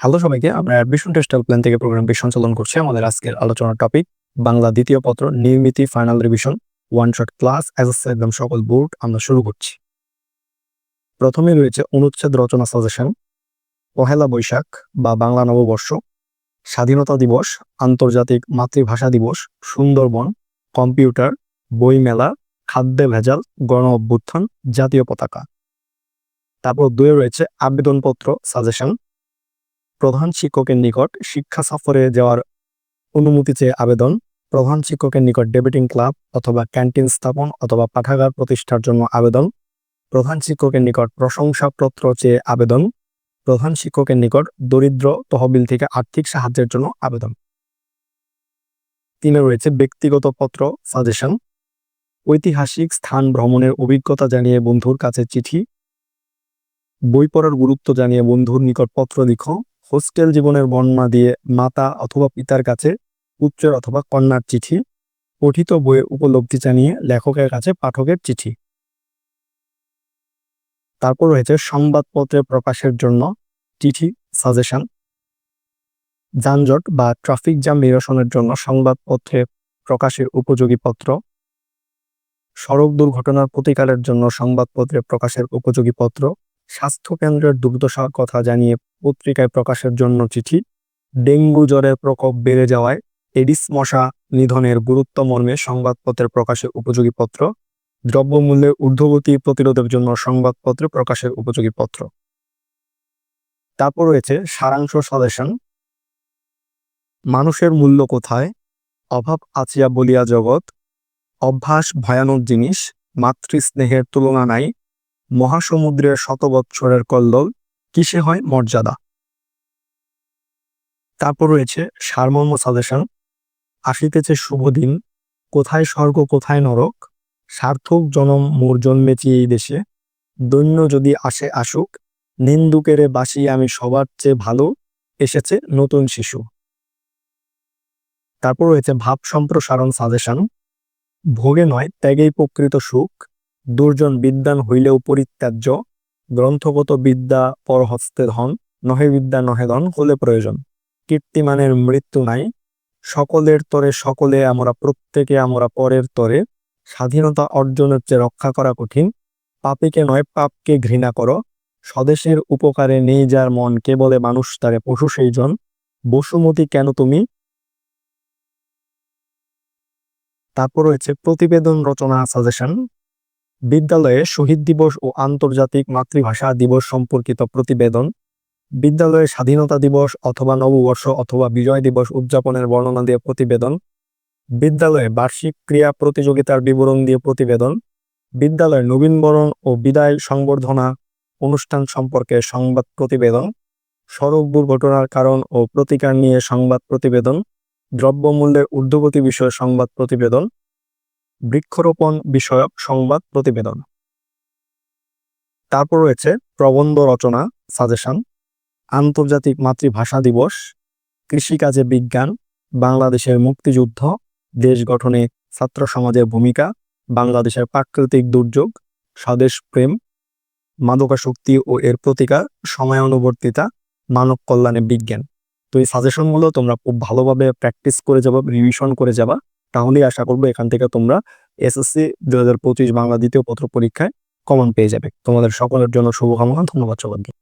Hello সবাইকে, আমরা admission টেস্টাল plan থেকে প্রোগ্রামটি সঞ্চালন করছি। আমাদের আজকের আলোচনার টপিক বাংলা দ্বিতীয় পত্র নির্মিতি final revision one shot class as একদম সকল বোর্ড আমরা শুরু করছি। প্রথমে রয়েছে অনুচ্ছেদ রচনা সাজেশন পহেলা বৈশাখ বা বাংলা নববর্ষ, স্বাধীনতা দিবস, আন্তর্জাতিক মাতৃভাষা দিবস, সুন্দরবন, কম্পিউটার, বইমেলা, খাদ্যে ভেজাল, গণ অভ্যুত্থান, জাতীয় পতাকা। তারপর দুয়ে রয়েছে আবেদনপত্র সাজেশন প্রধান শিক্ষকের নিকট শিক্ষা সফরে যাওয়ার অনুমতি চেয়ে আবেদন। প্রধান শিক্ষকের নিকট ডেবিটিং ক্লাব অথবা ক্যান্টিন স্থাপন অথবা পাঠাগার প্রতিষ্ঠার জন্য আবেদন। প্রধান শিক্ষকের নিকট প্রশংসাপত্র চেয়ে আবেদন। প্রধান শিক্ষকের নিকট দরিদ্র তহবিল থেকে আর্থিক সাহায্যের জন্য আবেদন। তিনে রয়েছে ব্যক্তিগত পত্র, সাজেশন। ঐতিহাসিক স্থান ভ্রমণের অভিজ্ঞতা জানিয়ে বন্ধুর কাছে চিঠি। বই পড়ার গুরুত্ব জানিয়ে বন্ধুর নিকট পত্র লিখো। হোস্টেল জীবনের বর্ণনা দিয়ে মাতা অথবা পিতার কাছে, পুত্রের অথবা কন্যার চিঠি, পঠিত বইয়ের উপলব্ধি জানিয়ে লেখকের কাছে পাঠকের চিঠি। তারপর রয়েছে সংবাদপত্রে প্রকাশের জন্য চিঠি সাজেশন। যানজট বা ট্রাফিক জ্যাম নিরসনের জন্য সংবাদপত্রে প্রকাশের উপযোগী পত্র। সড়ক দুর্ঘটনার প্রতিকারের জন্য সংবাদপত্রে প্রকাশের উপযোগী পত্র। স্বাস্থ্য কেন্দ্রের দুর্দশার কথা জানিয়ে পত্রিকায় প্রকাশের জন্য চিঠি। ডেঙ্গু জ্বরের প্রকোপ বেড়ে যাওয়ায় এডিস মশা নিধনের গুরুত্ব মর্মে সংবাদপত্রের প্রকাশের উপযোগী পত্র। দ্রব্যমূল্যের ঊর্ধ্বগতি প্রতিরোধের জন্য সংবাদপত্রে প্রকাশের উপযোগী পত্র। তারপর রয়েছে সারাংশ সাজেশন। মানুষের মূল্য কোথায়? অভাব আছিয়া বলিয়া জগৎ। অভ্যাস ভয়ানক জিনিস। মাতৃস্নেহের তুলনা নাই। মহাসমুদ্রের শত বৎসরের কল্লোল কিসে হয় মর্যাদা? তারপর রয়েছে সারমর্ম সাজেশন। আসিতেছে শুভ দিন। কোথায় স্বর্গ, কোথায় নরক? সার্থক জনম মোর জন্মেছি এই দেশে। দৈন্য যদি আসে আসুক, নিন্দুকেরে বাসি আমি সবার চেয়ে ভালো, এসেছে নতুন শিশু। তারপর রয়েছে ভাব সম্প্রসারণ সাজেশন। ভোগে নয়, ত্যাগেই প্রকৃত সুখ। দুর্জন বিদ্যান হইলেও পরিত্যাজ্য, গ্রন্থগত বিদ্যা পরহস্তে ধন, নহে বিদ্যা নহে ধন হলে প্রয়োজন। কীর্তিমানের মৃত্যু নাই। সকলের তরে সকলে, আমরা প্রত্যেকে, আমরা পরের তরে। স্বাধীনতা অর্জনের চেয়ে রক্ষা করা কঠিন। পাপিকে নয়, পাপকে ঘৃণা করো। স্বদেশের উপকারে নেই যার মন কে বলে মানুষ তারে পশু সেই জন বসুমতি কেন তুমি? তারপর রয়েছে প্রতিবেদন রচনা সাজেশন। বিদ্যালয়ে শহীদ দিবস ও আন্তর্জাতিক মাতৃভাষা দিবস সম্পর্কিত প্রতিবেদন, বিদ্যালয়ে স্বাধীনতা দিবস অথবা নববর্ষ অথবা বিজয় দিবস উদযাপনের বর্ণনা দিয়ে প্রতিবেদন, বিদ্যালয়ে বার্ষিক ক্রিয়া প্রতিযোগিতার বিবরণ দিয়ে প্রতিবেদন, বিদ্যালয়ে নবীনবরণ ও বিদায় সংবর্ধনা অনুষ্ঠান সম্পর্কে সংবাদ প্রতিবেদন, সড়ক দুর্ঘটনার কারণ ও প্রতিকার নিয়ে সংবাদ প্রতিবেদন, দ্রব্যমূল্যের ঊর্ধ্বগতি বিষয়ে সংবাদ প্রতিবেদন বৃক্ষরোপণ বিষয়ক সংবাদ প্রতিবেদন। তারপর রয়েছে প্রবন্ধ রচনা, সাজেশন, আন্তর্জাতিক মাতৃভাষা দিবস, কৃষিকাজে বিজ্ঞান, বাংলাদেশের মুক্তিযুদ্ধ, দেশ গঠনে ছাত্র সমাজের ভূমিকা, বাংলাদেশের প্রাকৃতিক দুর্যোগ, স্বদেশ প্রেম মাদকাশক্তি ও এর প্রতিকার, সময়ানুবর্তিতা, মানব কল্যাণে বিজ্ঞান। তো এই সাজেশনগুলো তোমরা খুব ভালোভাবে প্র্যাকটিস করে যাবা রিভিশন করে যাবা। তাহলেই আশা করব এখান থেকে তোমরা এসএসসি দু হাজার পঁচিশ বাংলা দ্বিতীয় পত্র পরীক্ষায় কমন পেয়ে যাবে। তোমাদের সকলের জন্য শুভকামনা, ধন্যবাদ সবাইকে।